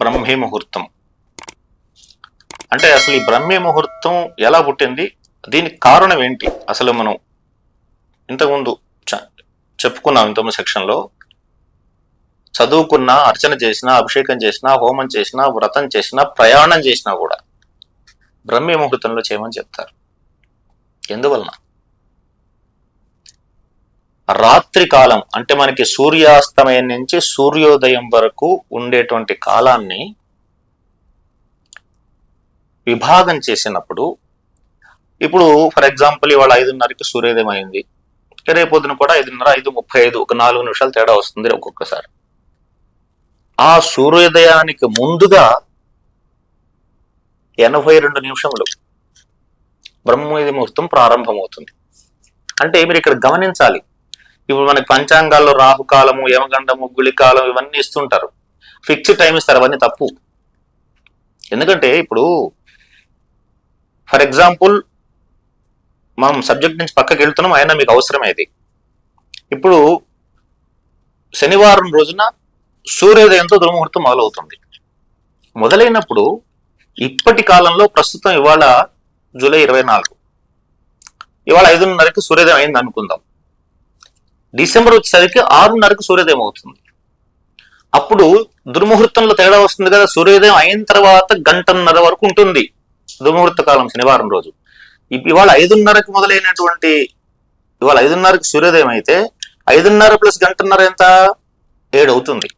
బ్రహ్మీ ముహూర్తం అంటే అసలు ఈ బ్రహ్మీ ముహూర్తం ఎలా పుట్టింది? దీనికి కారణం ఏంటి? అసలు మనం ఇంతకుముందు చెప్పుకున్నాం ఇంతకుముందు సెక్షన్లో. చదువుకున్నా అర్చన చేసినా అభిషేకం చేసినా హోమం చేసినా వ్రతం చేసినా ప్రయాణం చేసినా కూడా బ్రహ్మీ ముహూర్తంలో చేయమని చెప్తారు. ఎందువలన? రాత్రి కాలం అంటే మనకి సూర్యాస్తమయం నుంచి సూర్యోదయం వరకు ఉండేటువంటి కాలాన్ని విభాగం చేసినప్పుడు ఇప్పుడు ఫర్ ఎగ్జాంపుల్ ఇవాళ ఐదున్నరకి సూర్యోదయం అయింది. రేపొద్దున కూడా ఐదున్నర ఐదు ముప్పై ఐదు ఒక నాలుగు నిమిషాలు తేడా వస్తుంది ఒక్కొక్కసారి. ఆ సూర్యోదయానికి ముందుగా ఎనభై రెండు నిమిషములు బ్రహ్మోది ముహూర్తం ప్రారంభమవుతుంది. అంటే మీరు ఇక్కడ గమనించాలి. ఇప్పుడు మనకి పంచాంగాల్లో రాహుకాలము యమగండము గుళికాలం ఇవన్నీ ఇస్తుంటారు. ఫిక్స్డ్ టైం ఇస్తారు అవన్నీ తప్పు. ఎందుకంటే ఇప్పుడు ఫర్ ఎగ్జాంపుల్ మనం సబ్జెక్ట్ నుంచి పక్కకి వెళ్తున్నాం అయినా మీకు అవసరమే ఇది. ఇప్పుడు శనివారం రోజున సూర్యోదయంతో దుర్ముహూర్తం మొదలవుతుంది. మొదలైనప్పుడు ఇప్పటి కాలంలో ప్రస్తుతం ఇవాళ జూలై ఇరవై నాలుగు. ఇవాళ ఐదున్నరకి సూర్యోదయం అయింది అనుకుందాం డిసెంబర్ వచ్చేసరికి ఆరున్నరకు సూర్యోదయం అవుతుంది. అప్పుడు దుర్ముహూర్తంలో తేడా వస్తుంది కదా సూర్యోదయం అయిన తర్వాత గంటన్నర వరకు ఉంటుంది. దుర్ముహూర్త కాలం శనివారం రోజు. ఇవాళ ఐదున్నరకు మొదలైనటువంటి ఇవాళ ఐదున్నరకి సూర్యోదయం అయితే ఐదున్నర ప్లస్ గంటన్నర ఎంత? ఏడు అవుతుంది.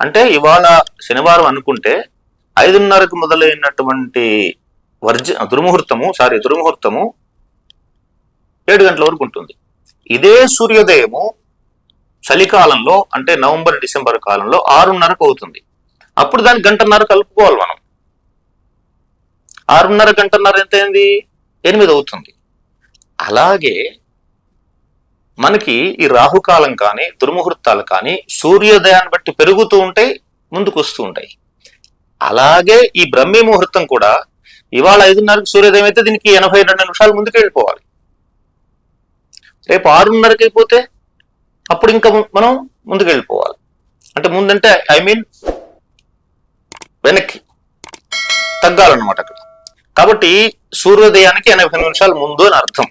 అంటే ఇవాళ శనివారం అనుకుంటే ఐదున్నరకు మొదలైనటువంటి వర్జ దుర్ముహూర్తము సారీ దుర్ముహూర్తము ఏడు గంటల వరకు ఉంటుంది. ఇదే సూర్యోదయము చలికాలంలో అంటే నవంబర్ డిసెంబర్ కాలంలో ఆరున్నరకు అవుతుంది. అప్పుడు దాని గంటన్నర కలుపుకోవాలి మనం. ఆరున్నర గంటన్నర ఎంత అయింది ఎనిమిది అవుతుంది. అలాగే మనకి ఈ రాహుకాలం కానీ దుర్ముహూర్తాలు కానీ సూర్యోదయాన్ని బట్టి పెరుగుతూ ఉంటాయి ముందుకు వస్తూ ఉంటాయి. అలాగే ఈ బ్రహ్మీ ముహూర్తం కూడా ఇవాళ ఐదున్నరకు సూర్యోదయం అయితే దీనికి ఎనభై రెండు నిమిషాలు ముందుకు వెళ్ళిపోవాలి రేపు ఆరున్నరకి అయిపోతే అప్పుడు ఇంకా మనం ముందుకు వెళ్ళిపోవాలి అంటే ముందంటే ఐ మీన్ వెనక్కి తగ్గాలన్నమాట అక్కడ. కాబట్టి సూర్యోదయానికి ఎనభై నిమిషాలు ముందు అని అర్థం.